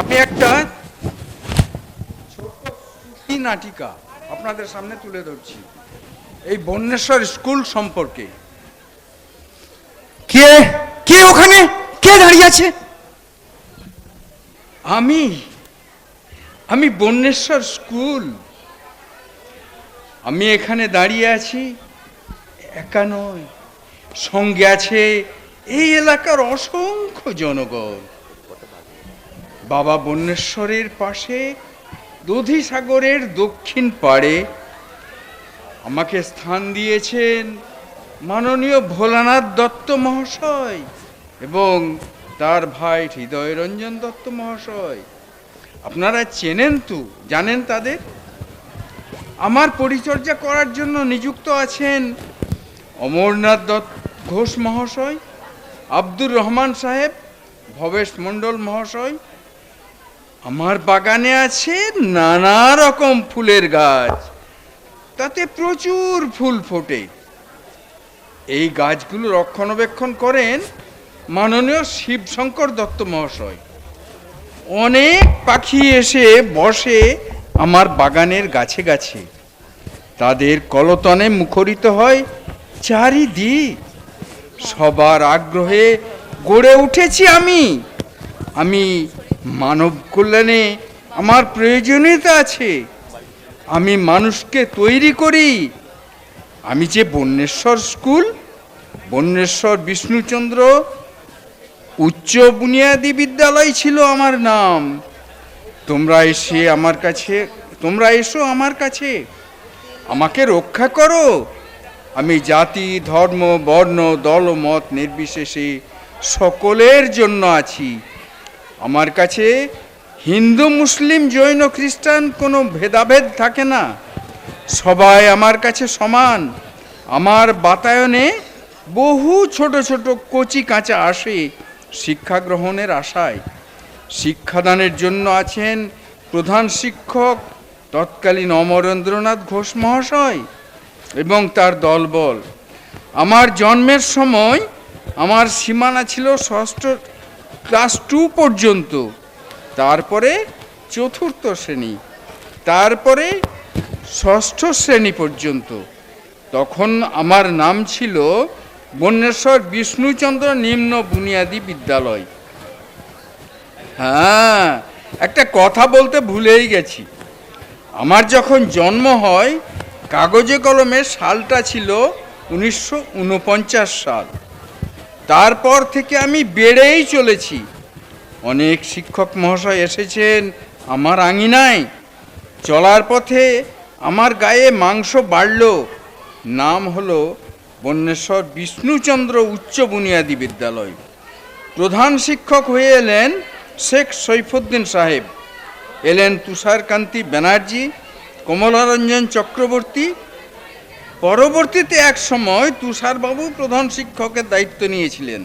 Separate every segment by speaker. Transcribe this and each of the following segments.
Speaker 1: আমি একটা ছোট নাটিকা আপনাদের সামনে তুলে ধরছি। এই বন্যেশ্বর স্কুল সম্পর্কে।
Speaker 2: কে? কে ওখানে? কে দাঁড়িয়ে আছে?
Speaker 1: আমি আমি বন্যেশ্বর স্কুল। আমি এখানে দাঁড়িয়ে আছি একা নয় সঙ্গে আছে এই এলাকার অসংখ্য জনগণ। বাবা বন্যেশ্বরের পাশে দধি সাগরের দক্ষিণ পাড়ে আমাকে স্থান দিয়েছেন মাননীয় ভোলানাথ দত্ত মহাশয় এবং তার ভাই হৃদয় রঞ্জন দত্ত মহাশয়। আপনারা চেনেন তো, জানেন তাদের? আমার পরিচর্যা করার জন্য নিযুক্ত আছেন অমরনাথ দত্ত ঘোষ মহাশয়, আব্দুর রহমান সাহেব, ভবেশ মণ্ডল মহাশয় আমার বাগানে আছে নানা রকম ফুলের গাছ। তাতে প্রচুর ফুল ফোটে। এই গাছগুলো রক্ষণাবেক্ষণ করেন মাননীয় শিবশঙ্কর দত্ত মহাশয়। অনেক পাখি এসে বসে আমার বাগানের গাছে গাছে। তাদের কলতনে মুখরিত হয় চারিদিক। সবার আগ্রহে গড়ে উঠেছি আমি। আমি মানব কল্যাণে আমার প্রয়োজনীয়তা আছে। আমি মানুষকে তৈরি করি। আমি যে বন্যেশ্বর স্কুল, বন্যেশ্বর বিষ্ণুচন্দ্র উচ্চ বুনিয়াদী বিদ্যালয় ছিল আমার নাম। তোমরা এসে আমার কাছে, তোমরা এসো আমার কাছে। আমাকে রক্ষা করো। আমি জাতি, ধর্ম, বর্ণ দল মত নির্বিশেষে সকলের জন্য আছি। আমার কাছে হিন্দু, মুসলিম, জৈন, খ্রিস্টান কোনো ভেদাভেদ থাকে না। সবাই আমার কাছে সমান। আমার বাতায়নে বহু ছোট ছোট কচি কাঁচা আসে শিক্ষা গ্রহণের আশায়। শিক্ষাদানের জন্য আছেন প্রধান শিক্ষক তৎকালীন অমরেন্দ্রনাথ ঘোষ মহাশয় এবং তার দলবল। আমার জন্মের সময় আমার সীমানা ছিল ষষ্ঠ ক্লাস টু পর্যন্ত। তারপরে চতুর্থ শ্রেণি, তারপরে ষষ্ঠ শ্রেণি পর্যন্ত। তখন আমার নাম ছিল বন্যেশ্বর বিষ্ণুচন্দ্র নিম্ন বুনিয়াদী বিদ্যালয়। হ্যাঁ একটা কথা বলতে ভুলেই গেছি। আমার যখন জন্ম হয়, কাগজে কলমে সালটা ছিল উনিশশো উনপঞ্চাশ সাল। তারপর থেকে আমি বেড়েই চলেছি। অনেক শিক্ষক মহাশয় এসেছেন আমার আঙিনায়। চলার পথে আমার গায়ে মাংস বাড়ল। নাম হলো বন্যেশ্বর বিষ্ণুচন্দ্র উচ্চ বুনিয়াদী বিদ্যালয়। প্রধান শিক্ষক হয়ে এলেন শেখ সৈফুদ্দিন সাহেব। এলেন তুষারকান্তি ব্যানার্জি, কমলারঞ্জন চক্রবর্তী পরবর্তীতে এক সময় তুষারবাবু প্রধান শিক্ষকের দায়িত্ব নিয়েছিলেন।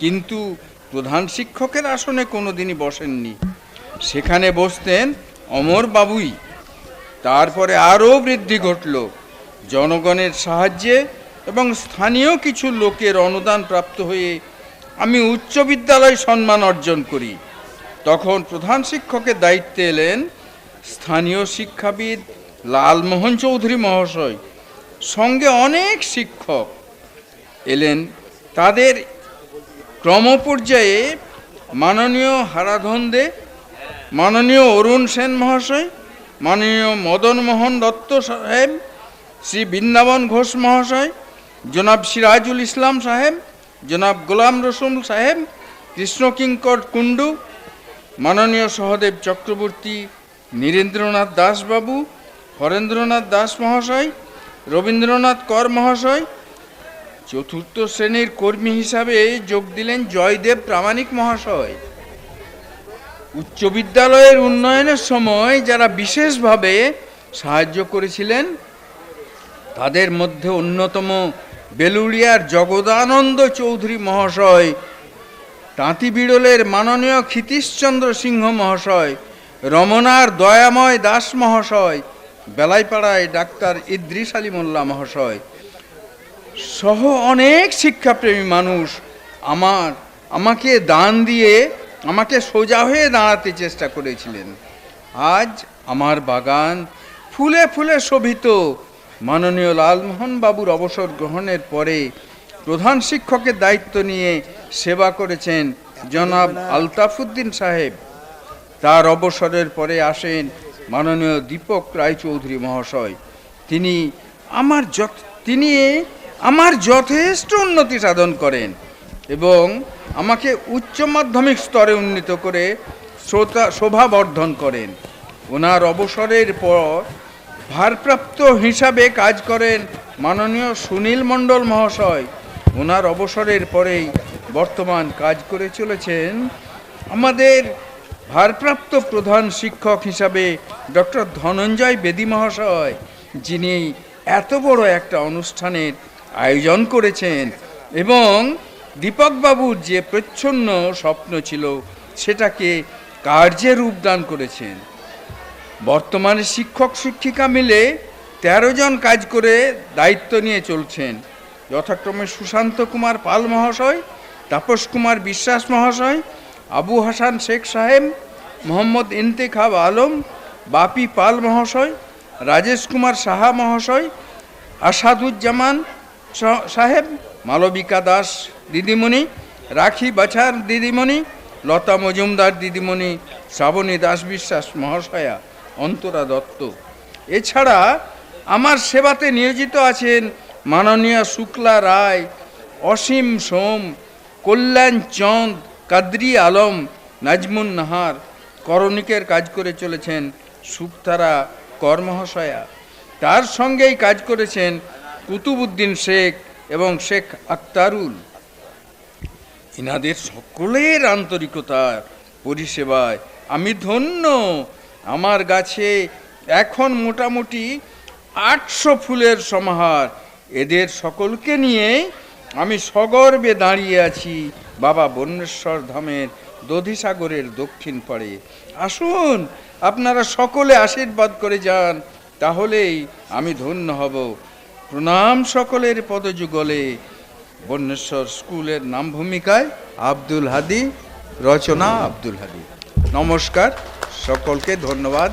Speaker 1: কিন্তু প্রধান শিক্ষকের আসনে কোনোদিনই বসেননি। সেখানে বসতেন অমর বাবুই। তারপরে আরও বৃদ্ধি ঘটল। জনগণের সাহায্যে এবং স্থানীয় কিছু লোকের অনুদান প্রাপ্ত হয়ে আমি উচ্চ বিদ্যালয় সম্মান অর্জন করি। তখন প্রধান শিক্ষকের দায়িত্বে এলেন স্থানীয় শিক্ষাবিদ লালমোহন চৌধুরী মহাশয়। সঙ্গে অনেক শিক্ষক এলেন। তাদের ক্রমপর্যায়ে মাননীয় হারাধন দে মাননীয় অরুণ সেন মহাশয়, মাননীয় মদন মোহন দত্ত সাহেব, শ্রী বৃন্দাবন ঘোষ মহাশয়, জনাব সিরাজুল ইসলাম সাহেব, জনাব গোলাম রসুল সাহেব কৃষ্ণকিঙ্কর কুণ্ডু, মাননীয় সহদেব চক্রবর্তী, নীরেন্দ্রনাথ দাসবাবু, হরেন্দ্রনাথ দাস মহাশয় রবীন্দ্রনাথ কর মহাশয়, চতুর্থ শ্রেণির কর্মী হিসাবে যোগ দিলেন জয়দেব প্রামাণিক মহাশয়। উচ্চ বিদ্যালয়ের উন্নয়নের সময় যারা বিশেষভাবে সাহায্য করেছিলেন, তাদের মধ্যে অন্যতম বেলুড়িয়ার জগদানন্দ চৌধুরী মহাশয় তাঁতি বিড়লের মাননীয় ক্ষিতীশচন্দ্র সিংহ মহাশয়, রমনার দয়াময় দাস মহাশয় বেলাইপাড়ায় ডাক্তার ইদ্রিস আলী মোল্লা মহাশয়। সহ অনেক শিক্ষাপ্রেমী মানুষ আমার, আমাকে দান দিয়ে আমাকে সোজা হয়ে দাঁড়াতে চেষ্টা করেছিলেন। আজ আমার বাগান ফুলে ফুলে শোভিত। মাননীয় লালমোহন বাবুর অবসর গ্রহণের পরে প্রধান শিক্ষকের দায়িত্ব নিয়ে সেবা করেছেন জনাব আলতাফুদ্দিন সাহেব। তার অবসরের পরে আসেন মাননীয় দীপক রায়চৌধুরী মহাশয়, তিনি আমার যথ, তিনি আমার যথেষ্ট উন্নতি সাধন করেন এবং আমাকে উচ্চ মাধ্যমিক স্তরে উন্নীত করে শ্রোতা শোভাবর্ধন করেন। ওনার অবসরের পর ভারপ্রাপ্ত হিসাবে কাজ করেন মাননীয় সুনীল মণ্ডল মহাশয়। ওনার অবসরের পরেই বর্তমান কাজ করে চলেছেন আমাদের ভারপ্রাপ্ত প্রধান শিক্ষক হিসাবে ডক্টর ধনঞ্জয় বেদী মহাশয়, যিনি এত বড় একটা অনুষ্ঠানের আয়োজন করেছেন এবং দীপকবাবুর যে প্রচ্ছন্ন স্বপ্ন ছিল, সেটাকে কার্যে রূপদান করেছেন। বর্তমানে শিক্ষক শিক্ষিকা মিলে তেরো জন কাজ করে দায়িত্ব নিয়ে চলছেন। যথাক্রমে সুশান্ত কুমার পাল মহাশয়, তাপস কুমার বিশ্বাস মহাশয় আবু হাসান শেখ সাহেব, মোহাম্মদ ইন্তেখাব আলম, বাপি পাল মহাশয়, রাজেশ কুমার সাহা মহাশয়, আসাদুজ্জামান সাহেব, মালবিকা দাস দিদিমণি, রাখি বাছার দিদিমণি, লতা মজুমদার দিদিমণি, শ্রাবণী দাস বিশ্বাস মহাশয়া, অন্তরা দত্ত। এছাড়া আমার সেবাতে নিয়োজিত আছেন মাননীয় শুক্লা রায়, অসীম সোম, কল্যাণ চন্দ কাদরি আলম নাজমুন নাহার করণিকের কাজ করে চলেছেন সুক্তারা কর মহাশয়া তার সঙ্গেই কাজ করেছেন কুতুবুদ্দিন শেখ এবং শেখ আক্তারুল ইনাদের সকলের আন্তরিকতার পরিষেবায় আমি ধন্য। আমার গাছে এখন মোটামুটি আটশো ফুলের সমাহার। এদের সকলকে নিয়ে আমি সগর্বে দাঁড়িয়ে আছি বাবা বন্যেশ্বর ধামের দধিসাগরের দক্ষিণ পাড়ে। আসুন, আপনারা সকলে আশীর্বাদ করে যান, তাহলেই আমি ধন্য হব। প্রণাম সকলের পদযুগলে। বন্যেশ্বর স্কুলের নাম ভূমিকায় আব্দুল হাদি, রচনা আব্দুল হাদি। নমস্কার, সকলকে ধন্যবাদ।